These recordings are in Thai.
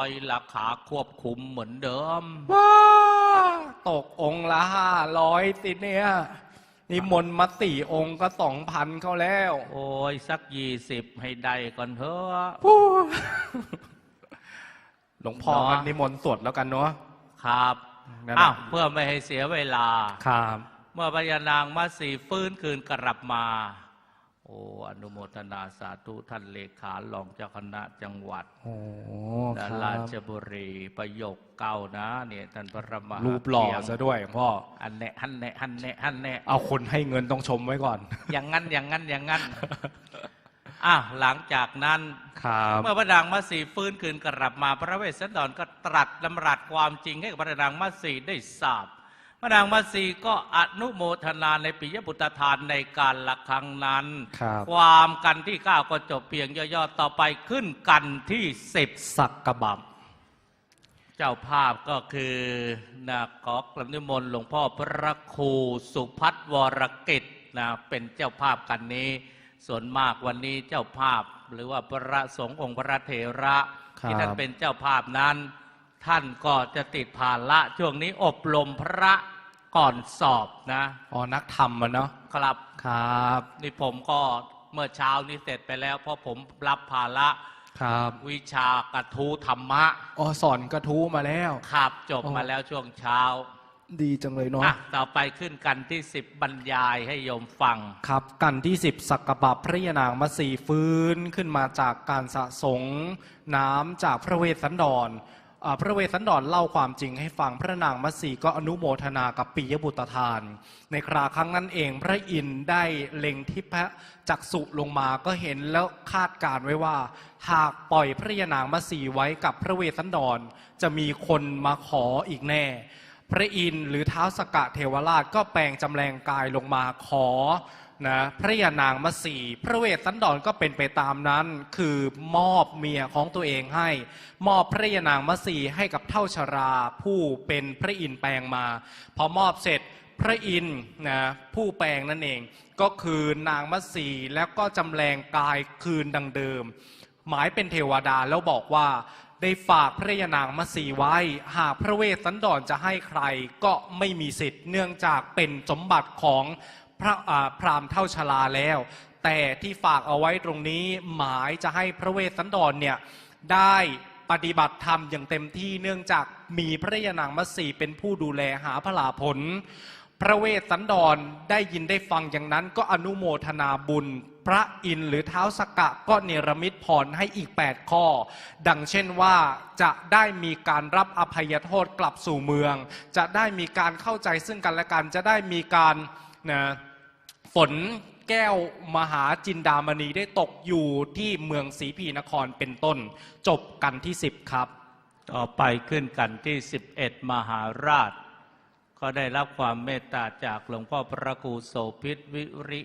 อยราคาควบคุมเหมือนเดิม ว้า ตกองค์ละห้าร้อยสิเนี่ยนิมนต์มาสี่องค์ก็สองพันเขาแล้ว โอ้ย สักยี่สิบให้ได้ก่อนเถอะฟู้หลวงพ่อเนาะกันนิมนต์สวดแล้วกันเนาะครับนั่นแหละอ้าวเพื่อไม่ให้เสียเวลา ครับ เมื่อพญานางมาสีฟื้นคืนกลับมาโอ้อนุโมทนาสาธุท่านเลขารองเจ้าคณะจังหวัดโอ้คดารัราบชบุรีประโยคเก้านะเนี่ยท่านพระมหารูปหล่อเพียงซะด้วยหลวงพ่อ อันแน่ฮันแน่ฮันแน่ฮันแน่เอาคนให้เงินต้องชมไว้ก่อน อย่างงั้นอย่างงั้นอย่างงั้นอะหลังจากนั้น ครับเมื่อพระนางมัสีฟื้นคืนกลับมาพระเวสสันดรก็ตรัสดำรัสความจริงให้กับพระนางมัสีได้ทราบ พระนางมัสีก็อนุโมทนาในปิยบุตรทานในการละครั้งนั้นครับความกันที่เก้าก็จบเพียงย่อๆต่อไปขึ้นกันที่สิบสักกะบับเจ้าภาพก็คือนะขอกลับนิมนต์หลวงพ่อพระครูสุพัฒน์วรกิจนะเป็นเจ้าภาพกันนี้ ส่วนมากวันนี้เจ้าภาพ หรือว่าพระสงฆ์องค์พระเถระครับที่ท่านเป็นเจ้าภาพนั้น ท่านก็จะติดภาระช่วงนี้อบรมพระ ก่อนสอบนะอ๋อนักธรรมมันเนาะครับครับ นี่ผมก็เมื่อเช้านี้เสร็จไปแล้ว เพราะผมรับภาระครับ วิชากระทูธรรมะอ๋อสอนกระทู้มาแล้วครับจบอ๋อมาแล้วช่วงเช้า ดีจังเลยเนาะอะต่อไปขึ้นกันที่สิบบรรยายให้โยมฟัง ครับกันที่สิบสักกะบับพระยานางมาสีฟื้นขึ้นมาจากการสะสงน้ำจากพระเวสสันดรอ่า พระเวสสันดรเล่าความจริงให้ฟังพระนางมัสีก็อนุโมทนากับปิยบุตรทาน ในคราครั้งนั้นเองพระอินทร์ได้เล็งทิพะจักสุลงมาก็เห็นแล้วคาดการไว้ว่า หากปล่อยพระยานางมัสีไว้กับพระเวสสันดรจะมีคนมาขออีกแน่ พระอินทร์หรือเท้าสกะเทวราชก็แปลงจำแรงกายลงมาขอ นะพระยานางมาสีพระเวสสันดรก็เป็นไปตามนั้น คือมอบเมียของตัวเองให้ มอบพระยานางมาสีให้กับเท่าชราผู้เป็นพระอินแปลงมา พอมอบเสร็จพระอินนะผู้แปลงนั่นเองก็คือนางมัสีแล้วก็จำแรงกายคืนดังเดิม หมายเป็นเทวดาแล้วบอกว่าได้ฝากพระยานางมาสีไว้ หากพระเวสสันดรจะให้ใครก็ไม่มีสิทธิ์ เนื่องจากเป็นสมบัติของ พระอ่าพราหมณ์เท่าชลาแล้ว แต่ที่ฝากเอาไว้ตรงนี้หมายจะให้พระเวสสันดรเนี่ยได้ปฏิบัติธรรมอย่างเต็มที่เนื่องจากมีพระยานางมัสีเป็นผู้ดูแลหาพระลาผล พระเวสสันดรได้ยินได้ฟังอย่างนั้นก็อนุโมทนาบุญ พระอินหรือเท้าสกกะก็เนรมิตพรให้อีก 8 ข้อ ดังเช่นว่าจะได้มีการรับอภัยโทษกลับสู่เมือง จะได้มีการเข้าใจซึ่งกันและกันจะได้มีการนะ ฝนแก้วมหาจินดามณีได้ตกอยู่ที่เมืองศรีพีนครเป็นต้น จบกันที่ 10 ครับ ต่อไปขึ้นกันที่ 11 มหาราช ก็ได้รับความเมตตาจากหลวงพ่อพระครูโสพิษวิริ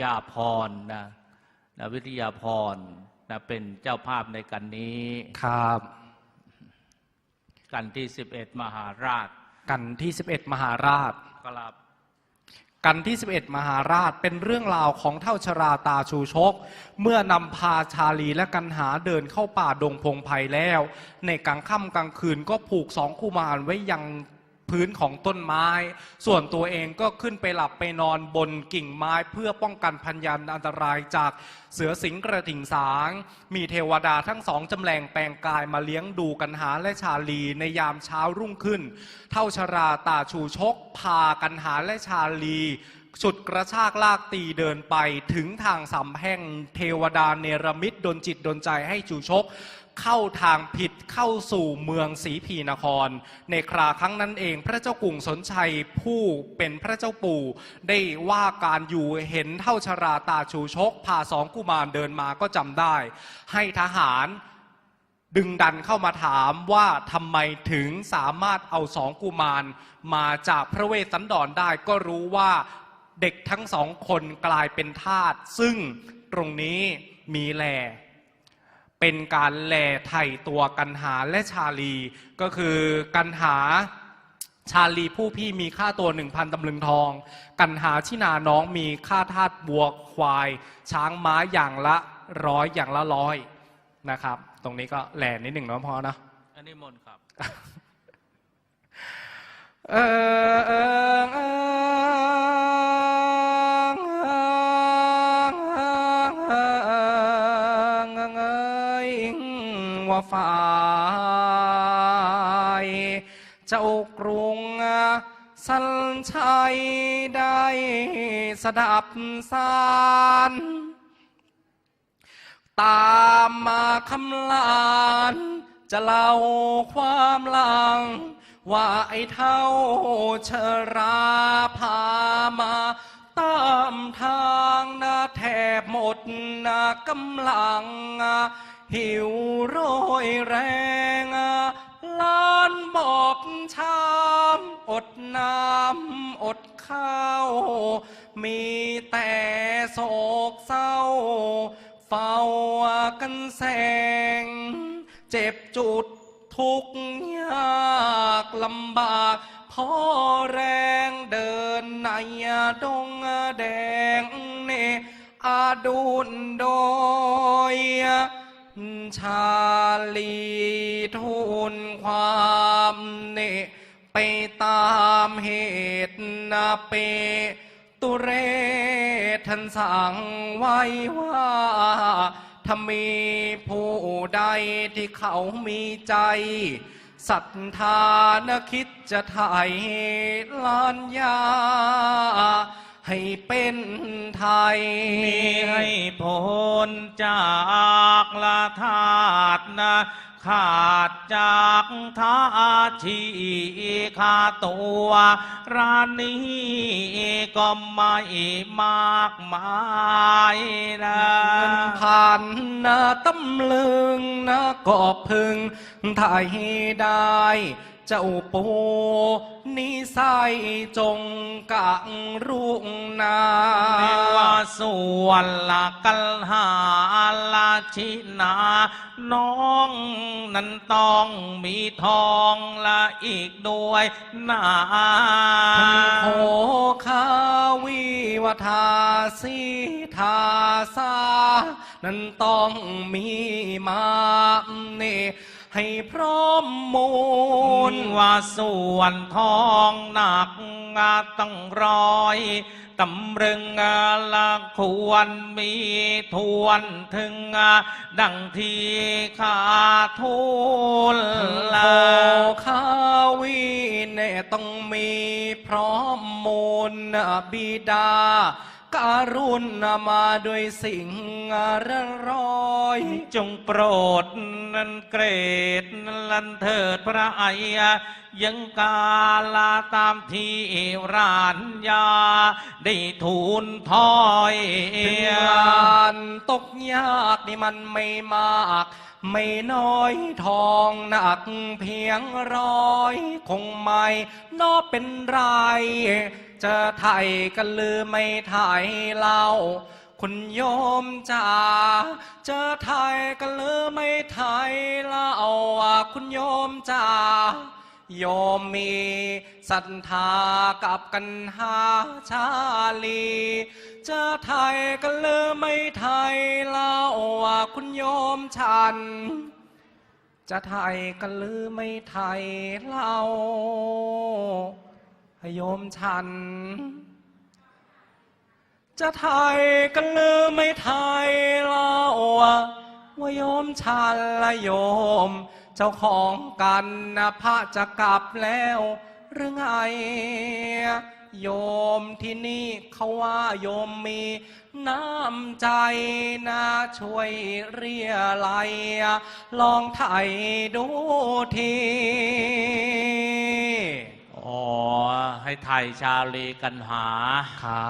ยาพรนะนะวิริยาพรนะเป็นเจ้าภาพในกันนี้ครับ กันที่ 11 มหาราช กันที่ 11 มหาราชกลับ กันที่ 11 มหาราชเป็นเรื่องราวของเท่าชราตาชูชก เมื่อนำพาชาลีและกันหาเดินเข้าป่าดงพงไพ่แล้ว ในกลางค่ำกลางคืนก็ผูกสองคู่มารไว้ยัง พื้นของต้นไม้ ส่วนตัวเองก็ขึ้นไปหลับไปนอนบนกิ่งไม้เพื่อป้องกันพันยันอันตรายจากเสือสิงกระถิ่งสาง มีเทวดาทั้งสองจำแรงแปลงกายมาเลี้ยงดูกันหาและชาลีในยามเช้ารุ่งขึ้น เท่าชราตาชูชก พากันหาและชาลีฉุดกระชากลากตีเดินไปถึงทางสำแห่งเทวดาเนรมิตดนจิตดนใจให้ชูชก เข้าทางผิดเข้าสู่เมืองศรีพีนคร ในคราครั้งนั้นเอง พระเจ้ากรุงสนชัยผู้เป็นพระเจ้าปู่ ได้ว่าการอยู่เห็นเท่าชราตาชูชกพาสองกุมารเดินมาก็จำได้ ให้ทหารดึงดันเข้ามาถามว่าทำไมถึงสามารถเอาสองกุมารมาจากพระเวสสันดรได้ก็รู้ว่าเด็กทั้งสองคนกลายเป็นทาสซึ่งตรงนี้มีแล เป็นการแลไถ่ตัวกันหาและชาลี ก็คือกันหาชาลีผู้พี่มีค่าตัวหนึ่งพันตำลึงทอง กันหาชินาน้องมีค่าทาสบัวควาย ช้างม้าอย่างละร้อยอย่างละร้อยนะครับ ตรงนี้ก็แหลนิดหนึ่งเนาะพอนะนิมนต์ครับเออเออเออ ฝ่ายเจ้ากรุงสันชัยได้สดับสารตามมาคำลานจะเล่าความลัง ว่าไอ้เท่าเชราพามาตามทางนาแทบหมดนากำลัง หิวโรยแรงล้านบอกช้ำอดน้ำอดข้าว มีแต่โศกเศร้า เฝ้ากันแสง เจ็บจุดทุกยากลำบากพอแรงเดินในดงแดงเนอาดุนโดย ชาลีทุนความเนไปตามเหตุนาเป ตุเรท่านสั่งไว้ว่าถ้ามีผู้ใดที่เขามีใจศรัทธานคิดจะไถ่ลานยา ให้เป็นไทย มีให้พ้นจากละธาตุนะขาดจากท่าชีคาตัวร้านนี้ก็ไม่มากมายนะเงินผ่านนาตำลึงนะก็พึงไทยได้ เจ้าปูนิสัยจงกังรุ่งนาไม่ว่าส่วนละกัลหาลาชินา น้องนั้นต้องมีทองละอีกด้วยนาโหคาวิวทาสีทาสา นั้นต้องมีมาเน ให้พร้อมมูลว่าส่วนทองหนักตั้งร้อยตำรึงละควรมีทวนถึง ดังที่ขาทุนโละคาวิเนต้องมีพร้อมมูลบิดา การุณมาด้วยสิ่งระร้อย จงโปรดนันเกรดลันเถิดพระไอยยังกาลาตามที่รานยา ได้ทูลถอยถึงงานตกยากนี่มันไม่มาก ไม่น้อยทองหนักเพียงร้อย คงไม่นอเป็นไร จะไทยกันลือไม่ไทยเล่า คุณโยมจ๋าจอไทยกันลือไม่ไทยเล่าอะคุณโยมจ๋าโยมมีศรัทธากับกันหาชาลี จะไทยกันหรือไม่ไทยเล่าว่าคุณ โยมฉัน จะไทยกันหรือไม่ไทยเล่าโยมฉัน จะไทยกันหรือไม่ไทยเล่าว่าโยมฉันละโยม เจ้าของกันนะพระจะกลับแล้วหรือไง โยมที่นี่เขาว่าโยมมีน้ำใจนะช่วยเรียอะไรยลองไถ่ดูที อ๋อ ให้ไทยชาลีกันหาครั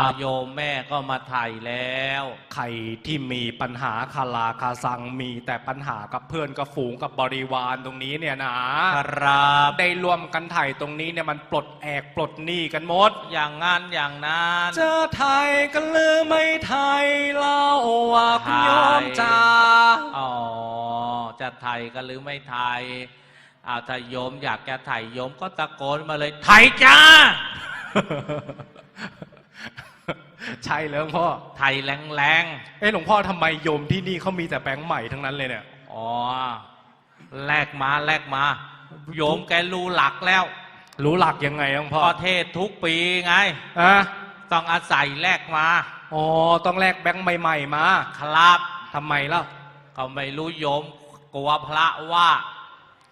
อาบโยมแม่ก็มาไถ่แล้ว ใครที่มีปัญหาคาราคาซังมีแต่ปัญหากับเพื่อนกับฝูงกับบริวารตรงนี้เนี่ยนะครับได้รวมกันไถ่ตรงนี้เนี่ยมันปลดแอกปลดหนี้กันหมด อย่างงั้นอย่างนั้นเจอไทยกันหรือไม่ไทยเล่าว่าคุณโยมจ๋าอ๋อจะไทยกันหรือไม่ไทย อาถ้าโยมอยากจะไทยโยมก็ตะโกนมาเลยไทยจ้า ใช่เลยหลวงพ่อไทยแรงเอ้หลวงพ่อทำไมโยมที่นี่เขามีแต่แบงค์ใหม่ทั้งนั้นเลยเนี่ย ๆอ๋อแลกมาแลกมา โยมแกรู้หลักแล้วรู้หลักยังไงหลวงพ่อประเทศทุกปีไง อะต้องอาศัยแลกมา อ๋อต้องแลกแบงค์ใหม่ ๆ มาครับทำไมเล่าก็ไม่รู้โยมกลัวพระว่า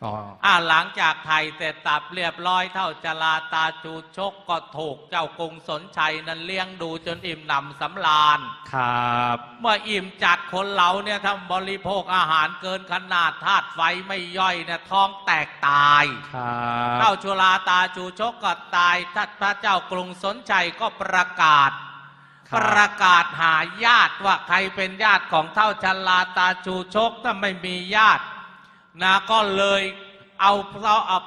อ๋ออ่าหลังจากไทยเสร็จตับเรียบร้อยเท่าจลาตาจูชกก็ถูกเจ้ากรุงสนชัยนั้นเลี้ยงดูจนอิ่มหนำสำราญ ครับ เมื่ออิ่มจัดคนเราเนี่ยถ้าบริโภคอาหารเกินขนาดธาตุไฟไม่ย่อยเนี่ยท้องแตกตาย ครับเท่าจุลาตาจูชกก็ตายทัดพระเจ้ากรุงสนชัยก็ประกาศคปรับระกาศหาญาติว่าใครเป็นญาติของเท่าชลาตาจูชกถ้าไม่มีญาติ นะก็เลยเอาเอาเอา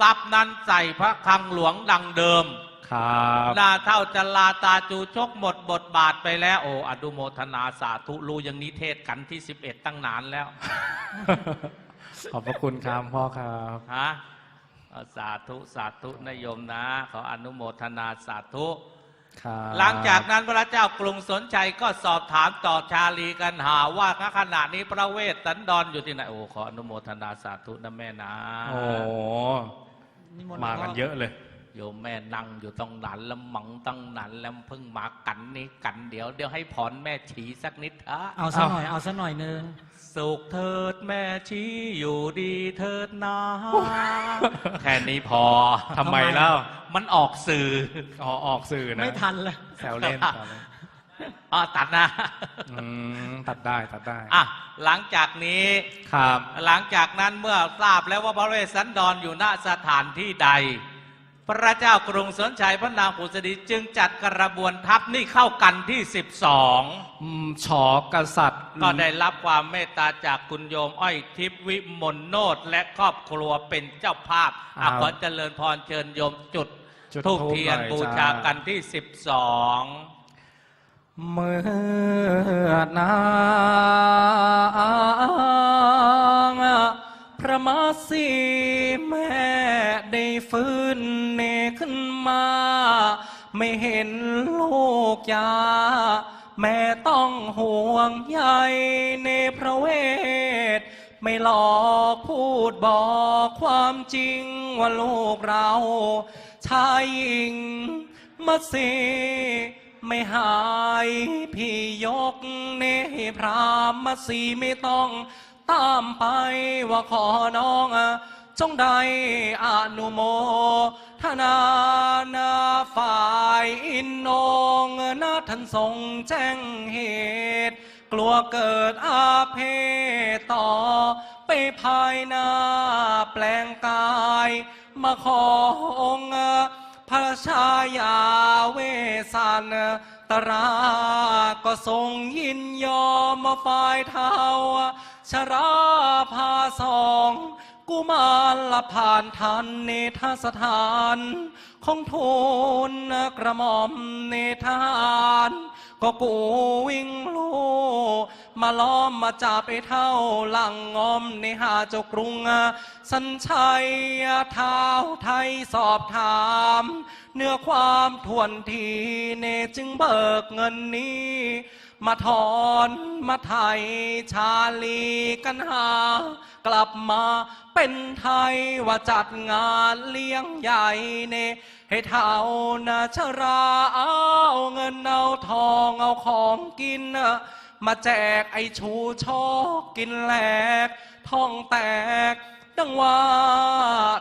ทรัพย์นั้นใส่พระคลังหลวงดังเดิม ครับนาเท่าจลาตาจูชกหมดบทบาทไปแล้ว โอ้อดุโมทนาสาธุรู้อย่างนี้เทศกันที่11ตั้งนานแล้ว ขอบพระคุณครับพ่อครับฮะเอาสาธุ สาธุนโยมนะ ขออนุโมทนาสาธุครับ หลังจากนั้นพระเจ้ากรุงสนชัยก็สอบถามต่อชาลีกันหาว่าณขณะนี้พระเวสสันดรอยู่ที่ไหนโอ้ขออนุโมทนาสาธุนะแม่นะโอ้มากันเยอะเลย โยมแม่นั่งอยู่ตรงนั้นแล้วมังตั้งนั้นแล้วเพิ่งมากันนี้กันเดี๋ยวเดี๋ยวให้พรแม่ชีสักนิดเถอะเอาซะหน่อยเอาซะหน่อยนึงสุขเถิดแม่ชีอยู่ดีเถิดนะแค่นี้พอทำไมเล่ามันออกสื่ออ๋อออกสื่อนะไม่ทันเลยแซวเล่นแซวเล่นอ๋อตัดนะอืมตัดได้ตัดได้อะหลังจากนี้ครับ หลังจากนั้นเมื่อทราบแล้วว่าพระเวสสันดรอยู่ณสถานที่ใด พระเจ้ากรุงสนชัยพระนางผุสดีจึงจัดกระบวนทัพนี่เข้ากันที่ 12อืมฉอกษัตริย์ ก็ได้รับความเมตตาจากคุณโยม อ้อยทิพย์วิมลโนดและครอบครัวเป็นเจ้าภาพอะขอเจริญพรเชิญโยมจุดจุดทูบธูปเทียนหอบูจ้ชากันที่ 12 เมื่อนางพ ระมาสีแม่ได้ฟื้นเนขึ้นมา ไม่เห็นลูกยา แม่ต้องห่วงใยในพระเวท ไม่หลอกพูดบอกความจริงว่าลูกเราชายหญิงมาสีไม่หายพี่ยกเนพรามมาสีไม่ต้อง ตามไปว่าขอน้องอะจงได้อนุโมทนานาฝ่ายอินนองนาท่านทรงแจ้งเหตุ กลัวเกิดอาเพศต่อ ไปภายหน้าแปลงกาย มาขอองค์พระชายาเวสันตรา ก็ทรงยินยอมมาฝ่ายเท้า ชราพาสองกุมารละผ่านทันเนทสถาน ของทูลกระหม่อมเนทานก็กูวิ่งลูมาล้อมมาจับไอ้เท่าหลังงอมในหาเจ้ากรุง สัญชัยเท้าไทยสอบถาม เนื้อความทวนทีเนจึงเบิกเงินนี้ มาถอนมาไทยชาลีกันหา กลับมาเป็นไทยว่าจัดงานเลี้ยงใหญ่เนให้เท่านาชราเอาเงินเอาทองเอาของกิน มาแจกไอชูชอกกินแหลกท้องแตกดังว่า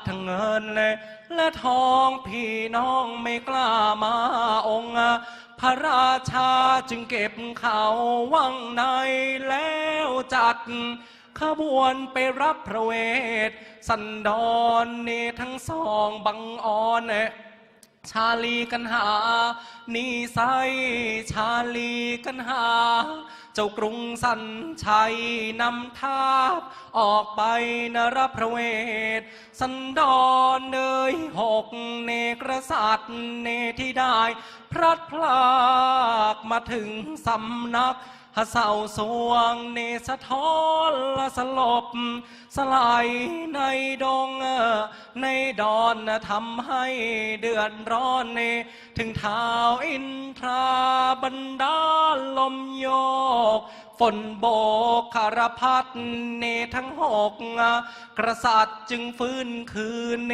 ทั้งเงินเลยและทองพี่น้องไม่กล้ามาองค์ พระราชาจึงเก็บเขาวังในแล้วจัด ขบวนไปรับพระเวท สันดอนเนทั้งสองบังออนเน ชาลีกันหานีไซชาลีกันหา เจ้ากรุงสันชัยนำทาบออกไปนรพระเวท สันดอนเนยหกเนกระสัตเนที่ได้ พลัดพรากมาถึงสำนัก เศร้าสวงเนสะท้อนละสลบ สลายในดงในดอนทำให้เดือดร้อนเนถึงเท้าอินทราบันดาลลมโยก ฝนโบกคารพัดเนทั้งหกกษัตริย์จึงฟื้นคืนเน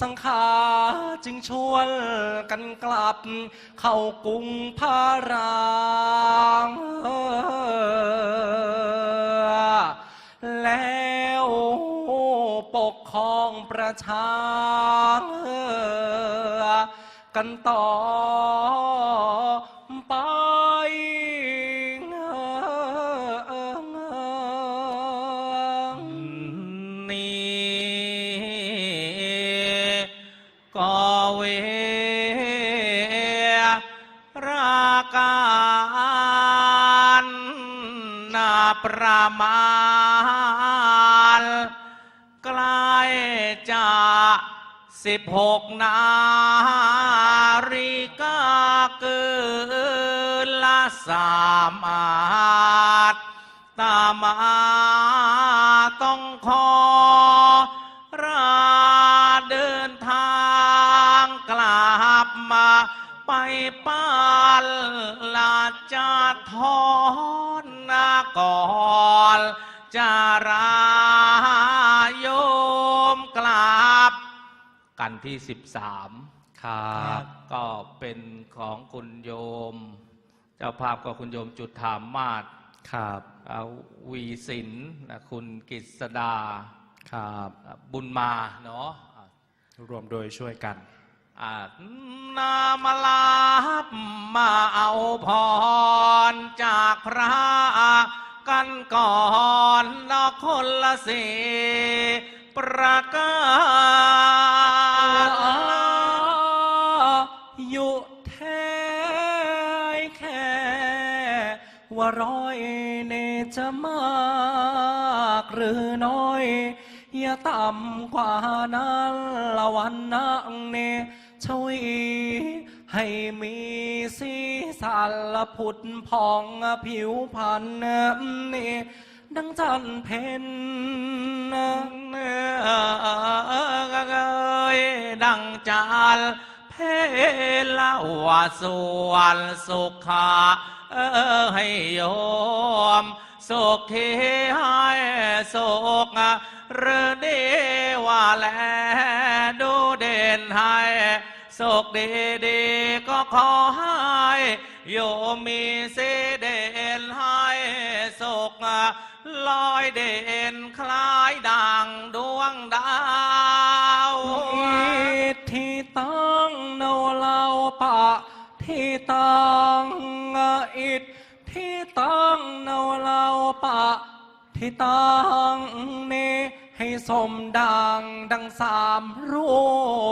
สังขาจึงชวนกันกลับ เข้ากรุงพารางแล้วปกครองประชากันต่อไป สิบหกนาฬิกาเกินละสามอาทตามาต้องขอราเดินทางกลับมาไปปานลาจะทอนนาก่อน ที่สิบสามครับ ก็เป็นของคุณโยม เจ้าภาพก็คุณโยมจุดถามมาศครับอ่าวีสินนะคุณกิษดาครับอ่าบุญมาเนาะอ่ารวมโดยช่วยกันอ่านามาลาบมาเอาพร จากพระกันก่อนนอกคนละสี ประกาศอยู่แท้แค่ ว่าร้อยเนจะมากหรือน้อย อย่าต่ำกว่านั้นละวันนังเนชวีให้มีสีสันละผุดพองผิวพรรณนี่ ดังจันเพนเอยดังจานเพลาวาสวนสุขาเออให้โยมสุขที่ให้สุขหรือดีว่าแลดูเด่นให้สุขดีดีๆก็ขอให้โยมมีสีเด่นให้สุข ลอยเด่นคล้ายดังดวงดาวอิทธิตังโนเลาปะที่ตังอิทธิตังโนเลาปะที่ตังเนให้สมดังดังสามรู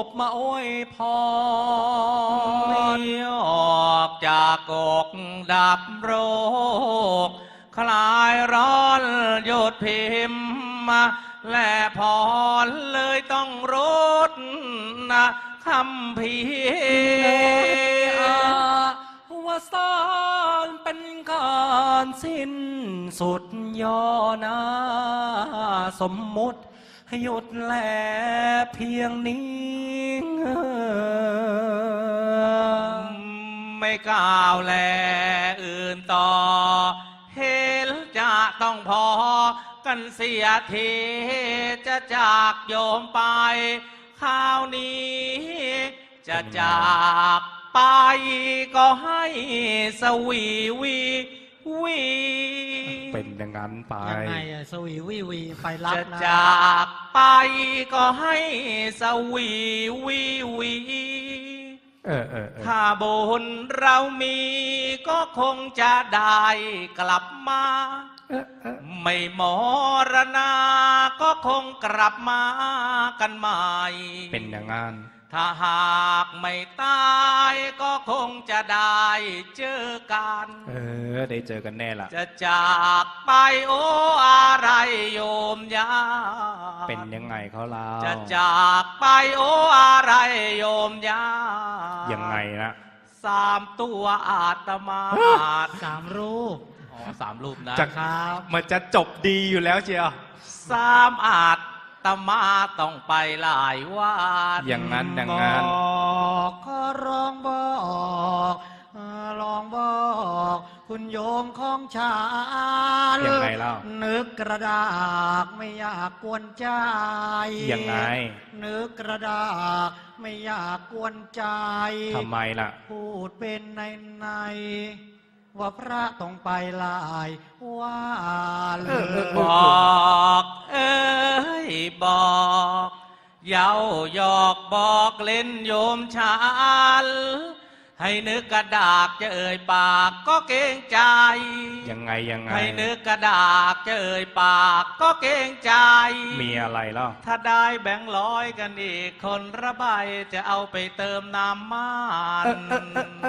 ปมาอวยพรมีออกจากกกดับโรค คลายร้อนหยุดพิมพ์มาและพรเลยต้องรดนะคำพีอาวสานเป็นการสิ้นสุดย่อนาสมมุติหยุดแลเพียงนี้ไม่กล้าวแลอื่นต่อ ต้องพอกันเสียทีจะจากโยมไปข้าวนี้ จะจากไปก็ให้สวีวีวีเป็นอย่างนั้นไปยังไงอะสวีวีวีไปรับจะนะจากไปก็ให้สวีวีวีเออเออเออถ้าบุญเรามีก็คงจะได้กลับมาเออเออ ไม่มรณาก็คงกลับมากันใหม่เป็นอย่างนั้นถ้าหากไม่ตายก็คงจะได้เจอกัน เออ ได้เจอกันแน่ละจะจากไปโอ้อะไรโยมยา เป็นยังไงเขาเล่าจะจากไปโอ้อะไรโยมยา ยังไงนะ สามตัวอาตมาสามรูป อ๋อสามรูปนะจะครับมันจะจบดีอยู่แล้วเชียวสามอาจตมาต้องไปหลายวันอย่างนั้นอย่างนั้นบอกก็ร้องบอกอ่าลองบอก คุณโยมของฉันยังไงเล่านึกกระดากไม่อยากกวนใจยังไง นึกกระดากไม่อยากกวนใจทำไมล่ะ พูดเป็นในใน ว่าพระต้องไปลายว่าเลเออเออเอบออกเอ้ยบอกเย้าหยอกบอกเล่นโยมฉันให้นึกกระดากจะเอ่ยปากก็เกรงใจ ยังไงยังไง ให้นึกกระดากจะเอ่ยปากก็เกรงใจ มีอะไรเล่าถ้าได้แบงค์ร้อยกันอีกคนระบายจะเอาไปเติมน้ำมันเ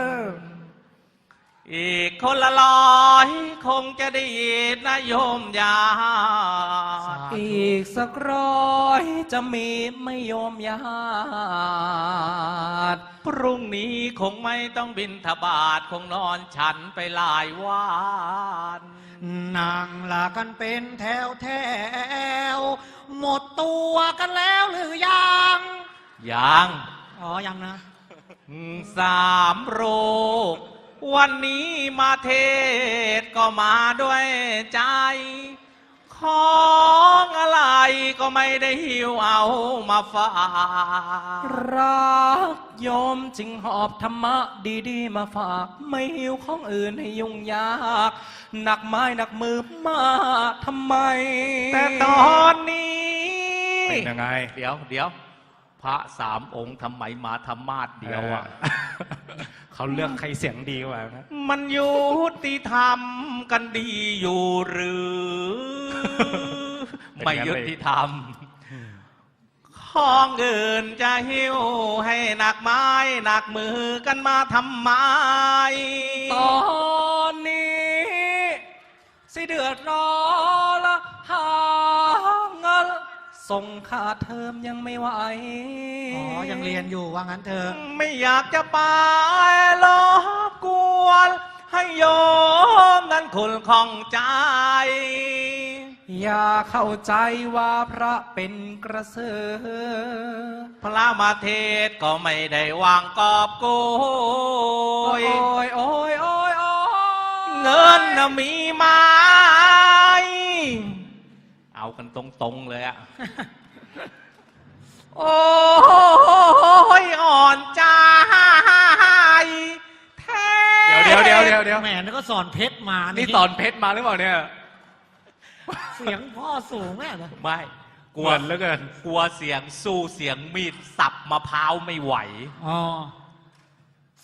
ออเออเออเอออีกคนละร้อยคงจะได้ยินนะโยมยาอีกสักร้อยจะมีไม่ยอมญาติพรุ่งนี้คงไม่ต้องบินทบาทคงนอนฉันไปหลายวันนั่งลากันเป็นแถวแถว หมดตัวกันแล้วหรือยัง ยัง อ๋อ ยังนะสามโรค วันนี้มาเทศก็มาด้วยใจ ของอะไรก็ไม่ได้หิวเอามาฝากรักโยมจึงหอบธรรมะดีๆ มาฝาก ไม่หิวของอื่นให้ยุ่งยาก หนักไม้หนักมือมาทำไม แต่ตอนนี้เป็นยังไง เดี๋ยวเดี๋ยวพระสามองค์ทำไมมาธรรมาสเดียวอะ เขาเลือกใครเสียงดีกว่านะมันยุติธรรมกันดีอยู่หรือเป็นไม่งั้นเลยยุติธรรมของอื่นจะหิวให้หนักไม้หนักมือกันมาทำไมตอนนี้ สิเดือดร้อนละหาเงิน ส่งค่าเทอมยังไม่ไหวอ๋อ ยังเรียนอยู่ว่างั้นเถอะไม่อยากจะไปรบกวน ให้โยมนั้นคุณของใจ อย่าเข้าใจว่าพระเป็นกระเสือพระมาเทศก็ไม่ได้วางกอบโกโอ้ยยโอ้ยโอ้ยโอ้ยเงินน่ะมีไหมเอากัน ตรงๆเลยอะโอ้ยอ่อนใจแท้เดี๋ยวเดี๋ยวเดี๋ยวเดี๋ยวเดี๋ยวแหมนี่ก็สอนเพชรมานี่สอนเพชรมาหรือเปล่าเนี่ย เสียงพ่อสูงแม่เลยไม่กวนเหลือเกิน กลัวเสียงสู้เสียงมีดสับมะพร้าวไม่ไหวอ๋อ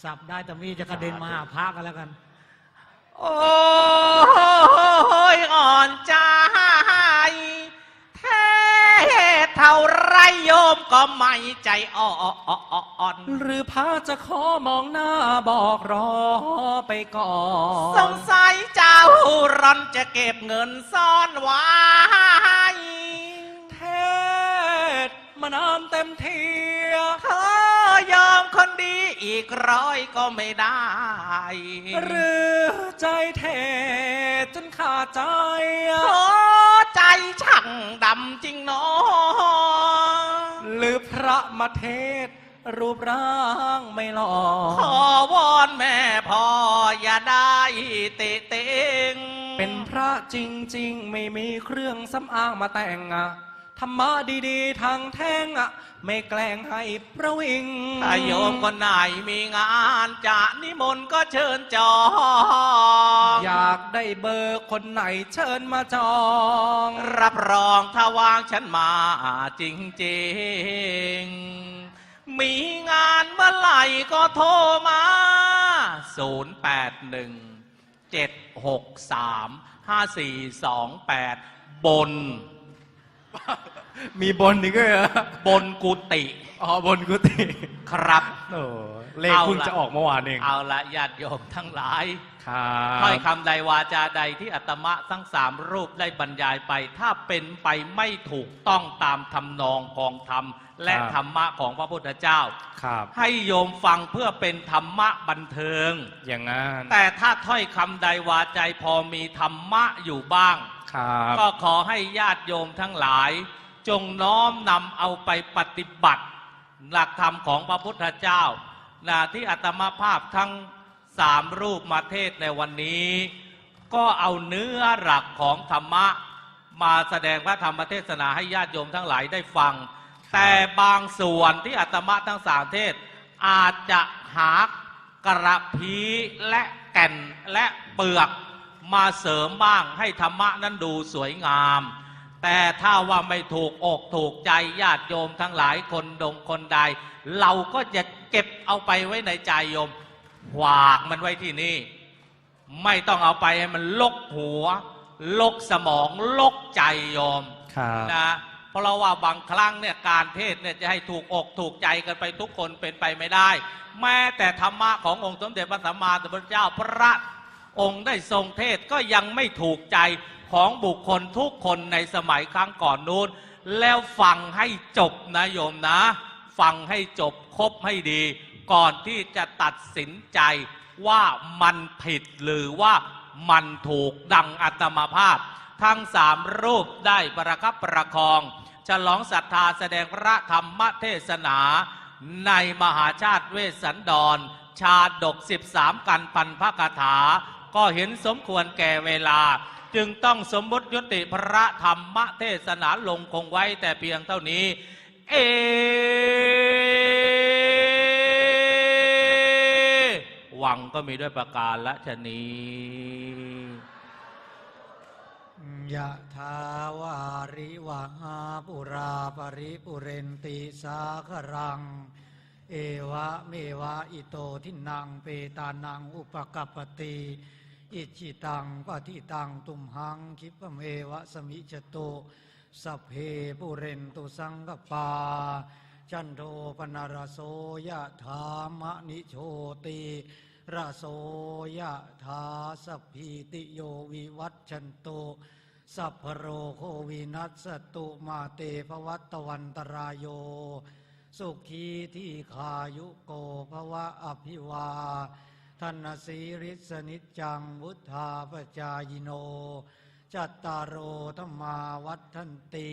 สับได้แต่มีดจะกระเด็นมาหาพระกันแล้วกัน โอ้ยอ่อนใจแท้ เท่าไรโยมก็ไม่ใจอ่อนหรือพระจะขอมองหน้าบอกรอไปก่อน สงสัยเจ้าร่อนจะเก็บเงินซ่อนไว้ เทศมานานเต็มทีเธอยอมคนดีอีกร้อยก็ไม่ได้ หรือใจเทศจนขาดใจโอ้ใจ ช่างดำจริงเนาะหรือพระมาเทศ รูปร่างไม่หล่อขอวอนแม่พ่ออย่าได้เตะเต็งเป็นพระจริงๆ ไม่มีเครื่องสำอางมาแต่งอะ ธรรมะดีๆ ทางแท่งอะไม่แกล้งให้ประวิงถ้าโยมคนไหนมีงานจะนิมนต์ก็เชิญจองอยากได้เบอร์คนไหนเชิญมาจอง รับรองถ้าวางฉันมาจริงๆ มีงานเมื่อไหร่ก็โทรมา 081 763 5428 บน มีบนอีกด้วยเหรอบนกุฏิอ๋อบนกุฏิครับโอ้เลขเอาเพิ่งล่ะจะออกเมื่อวานเอง เอาละญาติโยมทั้งหลายครัถ้อยบคำใดวาจาใดที่อาตมะทั้งสามรูปได้บรรยายไป ถ้าเป็นไปไม่ถูกต้องตามทำนองของธรรม และครับธรรมะของพระพุทธเจ้าครับให้โยมฟังเพื่อเป็นธรรมะบันเทิง อย่างนั้นแต่ถ้าถ้อยคำใดวาใจพอมีธรรมะอยู่บ้างครับ ก็ขอให้ญาติโยมทั้งหลาย จงน้อมนำเอาไปปฏิบัติ หลักธรรมของพระพุทธเจ้านะที่อาตมาภาพทั้งสามรูปมาเทศในวันนี้ ก็เอาเนื้อหลักของธรรมะ มาแสดงพระธรรมเทศนาให้ญาติโยมทั้งหลายได้ฟัง แต่บางส่วนที่อาตมาทั้งสามเทศ อาจจะหากระพีและแก่นและเปลือก มาเสริมบ้างให้ธรรมะนั้นดูสวยงาม แต่ถ้าว่าไม่ถูกอกถูกใจญาติโยมทั้งหลายคนดงคนใด เราก็จะเก็บเอาไปไว้ในใจโยมหวากมันไว้ที่นี่ ไม่ต้องเอาไปให้มันลกหัว ลกสมองลกใจโยมครับนะเพราะว่าบางครั้งเนี่ยการเทศเนี่ยจะให้ถูกอกถูกใจกันไปทุกคนเป็นไปไม่ได้ แม้แต่ธรรมะขององค์สมเด็จพระสัมมาสัมพุทธเจ้าพระ องค์ได้ทรงเทศก็ยังไม่ถูกใจของบุคคลทุกคนในสมัยครั้งก่อนนู้น แล้วฟังให้จบนะโยมนะ ฟังให้จบครบให้ดี ก่อนที่จะตัดสินใจว่ามันผิดหรือว่ามันถูกดังอัตมาภาพ ทั้งสามรูปได้ประคับประคอง ฉลองศรัทธาแสดงพระธรรมเทศนา ในมหาชาติเวสสันดร ชาดก 13 กันปันพระคาถา ก็เห็นสมควรแก่เวลา จึงต้องสมมุติยุติพระธรรมเทศนาลงคงไว้แต่เพียงเท่านี้ เอหวังก็มีด้วยประการละชนียะทาวาริวหาปุราปริปุเรนติสาครัง เอวะเมวะอิโตทินังเปตานังอุปกัปปติอิจิตังปฏิตังตุมหังคิปเมวะสมิจโตสัพเพปุเรนตุสังกปา จันโทปนารโสยะธามะนิโชติระโสยะธาสัพพิติโยวิวัตชันโตสัพพโรโควินัสสตุมาเตภวัตวันตรายโย สุขีที่ขายุโกภวะอภิวาธนสีริสนิจจังวุธาปจายโน จัตตารโอธรรมาวัฒนติ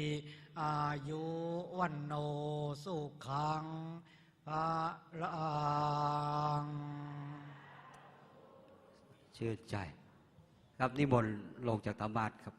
อายุวันโนสุขังภาลังชื่นใจ ครับนิมนต์ลงจากตามาดครับ